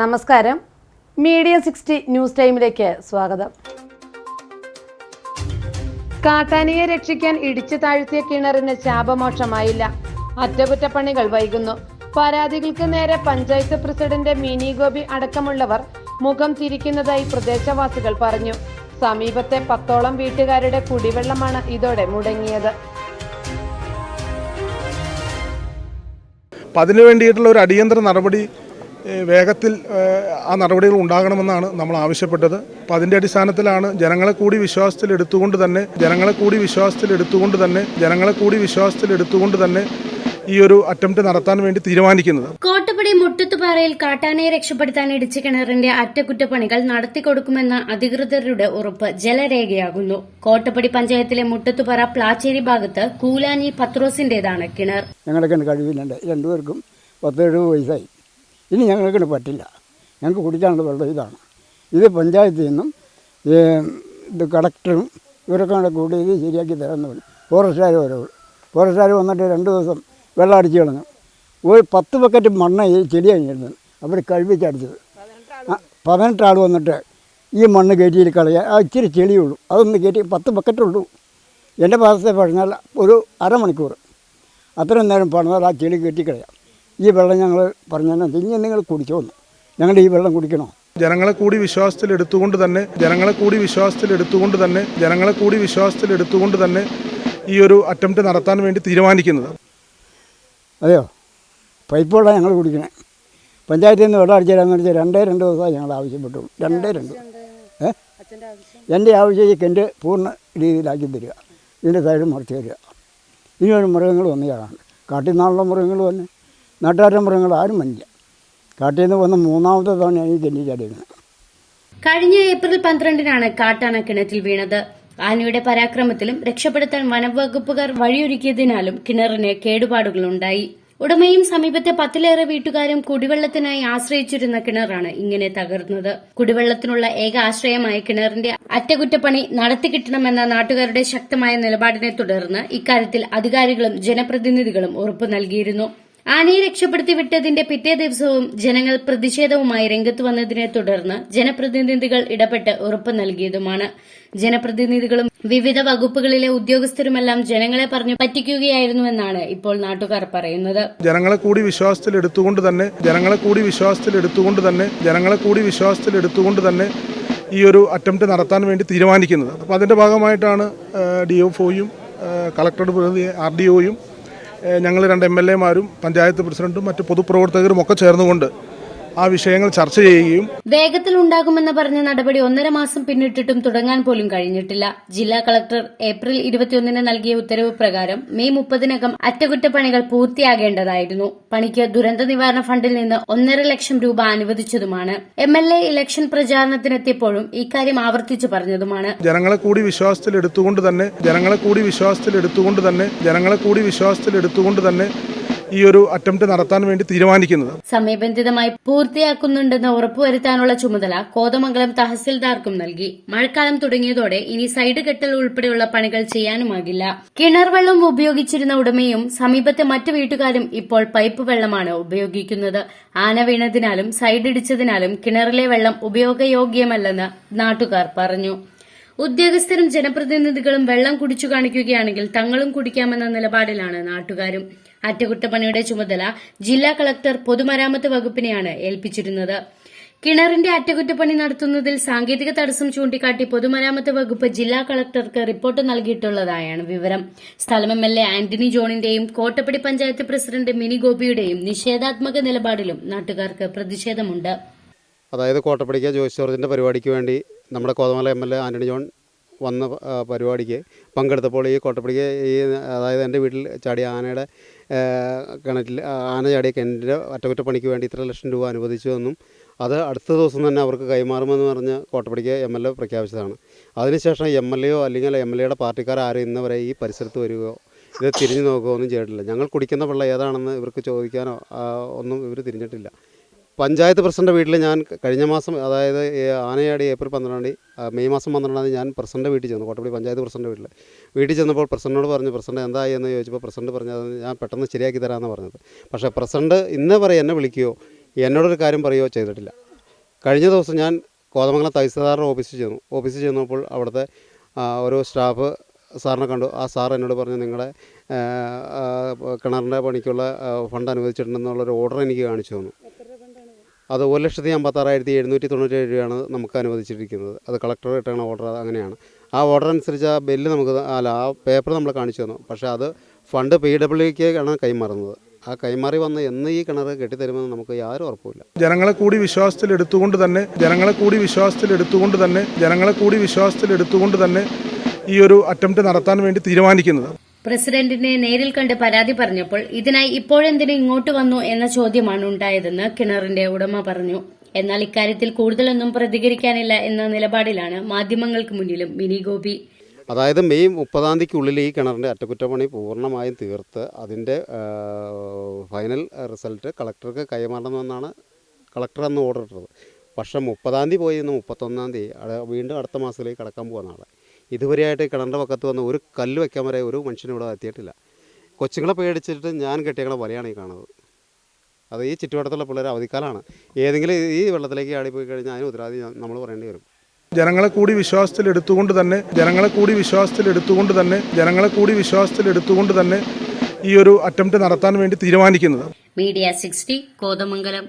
നമസ്കാരം. Media sixty news ടൈമിലേക്ക് സ്വാഗതം. കാട്ടാനയെ രക്ഷിക്കാൻ ഇടിച്ചു താഴ്ത്തിയ കിണറിന് ശാപമോക്ഷമായില്ല. അറ്റകുറ്റപ്പണികൾ വൈകുന്നു. പരാതികൾക്ക് നേരെ പഞ്ചായത്ത് പ്രസിഡന്റ് മിനി ഗോപി അടക്കമുള്ളവർ മുഖം തിരിക്കുന്നതായി പ്രദേശവാസികൾ പറഞ്ഞു. സമീപത്തെ പത്തോളം വീട്ടുകാരുടെ കുടിവെള്ളമാണ് ഇതോടെ മുടങ്ങിയത്. അപ്പം അതിനു വേണ്ടിയിട്ടുള്ള ഒരു അടിയന്തര നടപടി വേഗത്തിൽ ആ നടപടികൾ ഉണ്ടാകണമെന്നാണ് നമ്മൾ ആവശ്യപ്പെട്ടത്. അപ്പം അതിന്റെ അടിസ്ഥാനത്തിലാണ് ജനങ്ങളെ കൂടി വിശ്വാസത്തിൽ എടുത്തുകൊണ്ട് തന്നെ ജനങ്ങളെ കൂടി വിശ്വാസത്തിൽ എടുത്തുകൊണ്ട് തന്നെ ജനങ്ങളെ കൂടി വിശ്വാസത്തിൽ എടുത്തുകൊണ്ട് തന്നെ ഈ ഒരു അറ്റംപ്റ്റ് നടത്താൻ വേണ്ടി തീരുമാനിക്കുന്നത്. കോട്ടപ്പടി മുട്ടത്തുപാറയിൽ കാട്ടാനയെ രക്ഷപ്പെടുത്താൻ ഇടിച്ച കിണറിന്റെ അറ്റകുറ്റപ്പണികൾ നടത്തിക്കൊടുക്കുമെന്ന അധികൃതരുടെ ഉറപ്പ് ജലരേഖയാകുന്നു. കോട്ടപ്പടി പഞ്ചായത്തിലെ മുട്ടത്തുപാറ പ്ലാച്ചേരി ഭാഗത്ത് കൂലാനി പത്രോസിന്റേതാണ് കിണർ. ഞങ്ങളുടെ കിണർ കഴിവില്ലേ രണ്ടുപേർക്കും പത്ത് എഴുപത് വയസ്സായി. ഇനി ഞങ്ങൾക്കിന് പറ്റില്ല. ഞങ്ങൾക്ക് കുടിക്കാനുള്ള വെള്ളം ഇതാണ്. ഇത് പഞ്ചായത്തിൽ നിന്നും ഇത് കളക്ടറും ഇവരൊക്കെ കൂടെ കൂടി ഇത് ശരിയാക്കി തരാമെന്ന് പറഞ്ഞു. ഫോറസ്റ്റുകാർ വരവ്. ഫോറസ്റ്റുകാർ വന്നിട്ട് രണ്ട് ദിവസം വെള്ളം അടിച്ചു കളഞ്ഞു. ഒരു പത്ത് ബക്കറ്റ് മണ്ണ് ഈ ചെടി കഴിഞ്ഞിരുന്നത് അവർ കഴിപ്പിച്ചടിച്ചത് പതിനെട്ട് ആൾ വന്നിട്ട് ഈ മണ്ണ് കയറ്റിയിൽ കളയാൻ ആ ഇച്ചിരി ചെളിയുള്ളൂ അതൊന്ന് കയറ്റി പത്ത് ബക്കറ്റുള്ളൂ എന്റെ ഭാഗത്തെ പറഞ്ഞാൽ ഒരു അരമണിക്കൂർ. അത്രയും നേരം പറഞ്ഞാൽ ആ ചെളി കെട്ടിക്കളയാം ഈ വെള്ളം ഞങ്ങൾ പറഞ്ഞാൽ ഇനി നിങ്ങൾ കുടിച്ചോന്ന് ഞങ്ങൾ ഈ വെള്ളം കുടിക്കണോ? ജനങ്ങളെ കൂടി വിശ്വാസത്തിൽ എടുത്തുകൊണ്ട് തന്നെ ജനങ്ങളെ കൂടി വിശ്വാസത്തിൽ എടുത്തുകൊണ്ട് തന്നെ ജനങ്ങളെ കൂടി വിശ്വാസത്തിൽ എടുത്തുകൊണ്ട് തന്നെ ഈ ഒരു അറ്റംപ്റ്റ് നടത്താൻ വേണ്ടി തീരുമാനിക്കുന്നത്. അതെയോ? പൈപ്പ് വെള്ളം ഞങ്ങൾ കുടിക്കണേ. പഞ്ചായത്തിൽ നിന്ന് വെള്ളം അടിച്ചു തരാമെന്ന് വെച്ചാൽ രണ്ടേ രണ്ട് ദിവസമായി ഞങ്ങൾ ആവശ്യപ്പെട്ടുള്ളൂ രണ്ടേ രണ്ട്. ഏ? എന്റെ ആവശ്യം ഈ കെന്റെ പൂർണ രീതിയിലാക്കി തരിക. ഇതിന്റെ സൈഡ് മറിച്ച് തരിക. ഇനിയൊരു മൃഗങ്ങൾ വന്നു ചാടാണ്ട് കാട്ടിൽ നിന്നുള്ള മൃഗങ്ങൾ വന്ന്. നാട്ടുകാരുടെ മൃഗങ്ങൾ ആരും വന്നില്ല. കാട്ടിൽ നിന്ന് വന്ന മൂന്നാമത്തെ തവണയാണ് ഈ ചാടിയിരുന്നത്. കഴിഞ്ഞ ഏപ്രിൽ പന്ത്രണ്ടിനാണ് കാട്ടാന കിണറ്റിൽ വീണത്. ആനയുടെ പരാക്രമത്തിലും രക്ഷപ്പെടുത്താൻ വനംവകുപ്പുകാർ വഴിയൊരുക്കിയതിനാലും കിണറിന് കേടുപാടുകളുണ്ടായി. ഉടമയും സമീപത്തെ പത്തിലേറെ വീട്ടുകാരും കുടിവെള്ളത്തിനായി ആശ്രയിച്ചിരുന്ന കിണറാണ് ഇങ്ങനെ തകർന്നത്. കുടിവെള്ളത്തിനുള്ള ഏക ആശ്രയമായ കിണറിന്റെ അറ്റകുറ്റപ്പണി നടത്തിക്കിട്ടണമെന്ന നാട്ടുകാരുടെ ശക്തമായ നിലപാടിനെ തുടർന്ന് ഇക്കാര്യത്തിൽ അധികാരികളും ജനപ്രതിനിധികളും ഉറപ്പു നൽകിയിരുന്നു. ആനയെ രക്ഷപ്പെടുത്തി വിട്ടതിന്റെ പിറ്റേ ദിവസവും ജനങ്ങൾ പ്രതിഷേധവുമായി രംഗത്ത് വന്നതിനെ തുടർന്ന് ജനപ്രതിനിധികൾ ഇടപെട്ട് ഉറപ്പ് നൽകിയതുമാണ്. ജനപ്രതിനിധികളും വിവിധ വകുപ്പുകളിലെ ഉദ്യോഗസ്ഥരുമെല്ലാം ജനങ്ങളെ പറഞ്ഞു പറ്റിക്കുകയായിരുന്നുവെന്നാണ് ഇപ്പോൾ നാട്ടുകാർ പറയുന്നത്. ജനങ്ങളെ കൂടി വിശ്വാസത്തിൽ എടുത്തുകൊണ്ട് തന്നെ ജനങ്ങളെ കൂടി വിശ്വാസത്തിൽ എടുത്തുകൊണ്ട് തന്നെ ജനങ്ങളെ കൂടി വിശ്വാസത്തിൽ എടുത്തുകൊണ്ട് തന്നെ ഈ ഒരു അറ്റംപ്റ്റ് നടത്താൻ വേണ്ടി തീരുമാനിക്കുന്നത്. അപ്പോൾ അതിന്റെ ഭാഗമായിട്ടാണ് ഡി എഫ് ഒയും കളക്ടറുടെ പ്രതിനിധി ആർ ഡി ഒയും ഞങ്ങൾ രണ്ട് എം എൽ എമാരും പഞ്ചായത്ത് പ്രസിഡന്റും മറ്റ് പൊതുപ്രവർത്തകരും ഒക്കെ ചേർന്നുകൊണ്ട് ആ വിഷയങ്ങൾ ചർച്ച ചെയ്യുകയും വേഗത്തിൽ ഉണ്ടാകുമെന്ന് പറഞ്ഞ നടപടി ഒന്നര മാസം പിന്നിട്ടിട്ടും തുടങ്ങാൻ പോലും കഴിഞ്ഞിട്ടില്ല. ജില്ലാ കളക്ടർ ഏപ്രിൽ ഇരുപത്തിയൊന്നിന് നൽകിയ ഉത്തരവ് പ്രകാരം മെയ് മുപ്പതിനകം അറ്റകുറ്റപ്പണികൾ പൂർത്തിയാകേണ്ടതായിരുന്നു. പണിക്ക് ദുരന്ത നിവാരണ ഫണ്ടിൽ നിന്ന് ഒന്നര ലക്ഷം രൂപ അനുവദിച്ചതുമാണ്. എം എൽ എ ഇലക്ഷൻ പ്രചാരണത്തിനെത്തിയപ്പോഴും ഇക്കാര്യം ആവർത്തിച്ചു പറഞ്ഞതുമാണ്. ജനങ്ങളെ കൂടി വിശ്വാസത്തിൽ എടുത്തുകൊണ്ട് തന്നെ ജനങ്ങളെ കൂടി വിശ്വാസത്തിൽ എടുത്തുകൊണ്ട് തന്നെ ജനങ്ങളെ കൂടി വിശ്വാസത്തിൽ എടുത്തുകൊണ്ട് തന്നെ ഈ ഒരു അറ്റംപ്റ്റ് നടത്താൻ വേണ്ടി തീരുമാനിക്കുന്നത്. സമയബന്ധിതമായി പൂർത്തിയാക്കുന്നുണ്ടെന്ന് ഉറപ്പുവരുത്താനുള്ള ചുമതല കോതമംഗലം തഹസിൽദാർക്കും നൽകി. മഴക്കാലം തുടങ്ങിയതോടെ ഇനി സൈഡ് കെട്ടൽ ഉൾപ്പെടെയുള്ള പണികൾ ചെയ്യാനുമാകില്ല. കിണർ വെള്ളം ഉപയോഗിച്ചിരുന്ന ഉടമയും സമീപത്തെ മറ്റു വീട്ടുകാരും ഇപ്പോൾ പൈപ്പ് വെള്ളമാണ് ഉപയോഗിക്കുന്നത്. ആന വീണതിനാലും സൈഡ് ഇടിച്ചതിനാലും കിണറിലെ വെള്ളം ഉപയോഗയോഗ്യമല്ലെന്ന് നാട്ടുകാർ പറഞ്ഞു. ഉദ്യോഗസ്ഥരും ജനപ്രതിനിധികളും വെള്ളം കുടിച്ചു കാണിക്കുകയാണെങ്കിൽ തങ്ങളും കുടിക്കാമെന്ന നിലപാടിലാണ് നാട്ടുകാരും. അറ്റകുറ്റപ്പണിയുടെ ചുമതല ജില്ലാ കളക്ടർ പൊതുമരാമത്ത് വകുപ്പിനെയാണ് ഏൽപ്പിച്ചിരുന്നത്. കിണറിന്റെ അറ്റകുറ്റപ്പണി നടത്തുന്നതിൽ സാങ്കേതിക തടസ്സം ചൂണ്ടിക്കാട്ടി പൊതുമരാമത്ത് വകുപ്പ് ജില്ലാ കളക്ടർക്ക് റിപ്പോർട്ട് നൽകിയിട്ടുള്ളതായാണ് വിവരം. സ്ഥലം എം എൽ എ ആന്റണി ജോണിന്റെയും കോട്ടപ്പടി പഞ്ചായത്ത് പ്രസിഡന്റ് മിനി ഗോപിയുടെയും നിഷേധാത്മക നിലപാടിലും നാട്ടുകാർക്ക് പ്രതിഷേധമുണ്ട്. അതായത് കോട്ടപ്പടിക്ക ജോയിസ് ജോർജിന്റെ പരിപാടിക്ക് വേണ്ടി നമ്മുടെ Kothamala M L A Antony John വന്ന പരിപാടിക്ക് പങ്കെടുത്തപ്പോൾ ഈ കോട്ടപ്പടിക്ക് ഈ അതായത് എന്റെ വീട്ടിൽ ചാടിയ ആനയുടെ കിണറ്റിൽ ആന ചാടിയ കിണറ്റിന്റെ അറ്റകുറ്റപ്പണിക്ക് വേണ്ടി ഇത്ര ലക്ഷം രൂപ അനുവദിച്ചു എന്നും അത് അടുത്ത ദിവസം തന്നെ അവർക്ക് കൈമാറുമെന്ന് പറഞ്ഞ് കോട്ടപ്പടിക്ക് എം എൽ എ പ്രഖ്യാപിച്ചതാണ്. അതിനുശേഷം എം എൽ എയോ അല്ലെങ്കിൽ എം എൽ എയുടെ പാർട്ടിക്കാർ ആരും ഇന്ന് വരെ ഈ പരിസരത്ത് വരികയോ ഇത് തിരിഞ്ഞു നോക്കുകയോ ഒന്നും ചെയ്തിട്ടില്ല. ഞങ്ങൾ കുടിക്കുന്ന വെള്ളം ഏതാണെന്ന് ഇവർക്ക് ചോദിക്കാനോ ഒന്നും ഇവർ തിരിഞ്ഞിട്ടില്ല. പഞ്ചായത്ത് പ്രസിഡന്റെ വീട്ടിൽ ഞാൻ കഴിഞ്ഞ മാസം അതായത് ആനയാടി ഏപ്രിൽ പന്ത്രണ്ടാം തീയതി മെയ് മാസം പന്ത്രണ്ടാം തീയതി ഞാൻ പ്രസിഡന്റെ വീട്ടിൽ ചെന്നു കോട്ടപ്പള്ളി പഞ്ചായത്ത് പ്രസിഡന്റെ വീട്ടിൽ. വീട്ടിൽ ചെന്നപ്പോൾ പ്രസിഡന്റിനോട് പറഞ്ഞു പ്രസിഡന്റ് എന്തായി? എന്ന് ചോദിച്ചപ്പോൾ പ്രസിഡന്റ് പറഞ്ഞത് ഞാൻ പെട്ടെന്ന് ശരിയാക്കി തരാമെന്ന് പറഞ്ഞത്. പക്ഷേ പ്രസിഡന്റ് ഇന്നേ വരെ എന്നെ വിളിക്കുകയോ എന്നോടൊരു കാര്യം പറയുകയോ ചെയ്തിട്ടില്ല. കഴിഞ്ഞ ദിവസം ഞാൻ കോതമംഗലം തഹസിൽദാറുടെ ഓഫീസിൽ ചെന്നു. ഓഫീസിൽ ചെന്നപ്പോൾ അവിടുത്തെ ഒരു സ്റ്റാഫ് സാറിനെ കണ്ടു. ആ സാർ എന്നോട് പറഞ്ഞു ആ, കിണറിന്റെ പണിക്കുള്ള ഫണ്ട് അനുവദിച്ചിട്ടുണ്ടെന്നുള്ളൊരു ഓർഡർ എനിക്ക് കാണിച്ചു തന്നു. അത് ഒരു ലക്ഷത്തി അമ്പത്താറായിരത്തി എഴുന്നൂറ്റി തൊണ്ണൂറ്റേഴ് രൂപയാണ് നമുക്ക് അനുവദിച്ചിരിക്കുന്നത്. അത് കളക്ടർ ഇട്ടാണ് ഓർഡർ അങ്ങനെയാണ്. ആ ഓർഡർ അനുസരിച്ച് ആ ബില്ല് നമുക്ക് അല്ല ആ പേപ്പർ നമ്മൾ കാണിച്ചു തന്നു. പക്ഷേ അത് ഫണ്ട് പി ഡബ്ല്യുക്ക് ആണ് കൈമാറുന്നത്. ആ കൈമാറി വന്ന് എന്ന് ഈ കിണർ കെട്ടിത്തരുമെന്ന് നമുക്ക് യാതൊരു ഉറപ്പില്ല ജനങ്ങളെ കൂടി വിശ്വാസത്തിൽ എടുത്തുകൊണ്ട് തന്നെ ജനങ്ങളെ കൂടി വിശ്വാസത്തിൽ എടുത്തുകൊണ്ട് തന്നെ ജനങ്ങളെ കൂടി വിശ്വാസത്തിൽ എടുത്തുകൊണ്ട് തന്നെ ഈ ഒരു അറ്റംപ്റ്റ് നടത്താൻ വേണ്ടി തീരുമാനിക്കുന്നത്. പ്രസിഡന്റിനെ നേരിൽ കണ്ട് പരാതി പറഞ്ഞപ്പോൾ ഇതിനായി ഇപ്പോഴെന്തിനു ഇങ്ങോട്ട് വന്നു എന്ന ചോദ്യമാണ് ഉണ്ടായതെന്ന് കിണറിന്റെ ഉടമ പറഞ്ഞു. എന്നാൽ ഇക്കാര്യത്തിൽ കൂടുതലൊന്നും പ്രതികരിക്കാനില്ല എന്ന നിലപാടിലാണ് മാധ്യമങ്ങൾക്ക് മുന്നിലും മിനി ഗോപി. അതായത് മെയ് മുപ്പതാം തീയതിക്കുള്ളിൽ ഈ കിണറിന്റെ അറ്റകുറ്റപ്പണി പൂർണമായും തീർത്ത് അതിന്റെ ഫൈനൽ റിസൾട്ട് കളക്ടർക്ക് കൈമാറണമെന്നാണ് കളക്ടർ അന്ന് ഓർഡർ ഇട്ടത്. പക്ഷേ മുപ്പതാം തീയതി പോയി ഇന്ന് മുപ്പത്തൊന്നാം തീയതി. വീണ്ടും അടുത്ത മാസത്തിലേക്ക് കടക്കാൻ പോകുന്ന ആളെ ഇതുവരെയായിട്ട് ഈ കിണറിന്റെ പക്കത്ത് വന്ന് ഒരു കല്ല് വെക്കാൻ വരെ ഒരു മനുഷ്യനും ഇവിടെ എത്തിയിട്ടില്ല. കൊച്ചുങ്ങളെ പേടിച്ചിട്ട് ഞാൻ കെട്ടിയങ്ങളെ വലയാണ് ഈ കാണുന്നത്. അത് ഈ ചുറ്റുവട്ടത്തുള്ള പിള്ളേർ അവധിക്കാലമാണ് ഏതെങ്കിലും ഈ വെള്ളത്തിലേക്ക് ആടിപ്പോയി കഴിഞ്ഞാൽ അതിന് ഉത്തരവാദി നമ്മൾ പറയേണ്ടി വരും. ജനങ്ങളെ കൂടി വിശ്വാസത്തിൽ എടുത്തുകൊണ്ട് തന്നെ ജനങ്ങളെ കൂടി വിശ്വാസത്തിൽ എടുത്തുകൊണ്ട് തന്നെ ജനങ്ങളെ കൂടി വിശ്വാസത്തിൽ എടുത്തുകൊണ്ട് തന്നെ ഈ ഒരു അറ്റംപ്റ്റ് നടത്താൻ വേണ്ടി തീരുമാനിക്കുന്നത്. Media sixty Kothamangalam.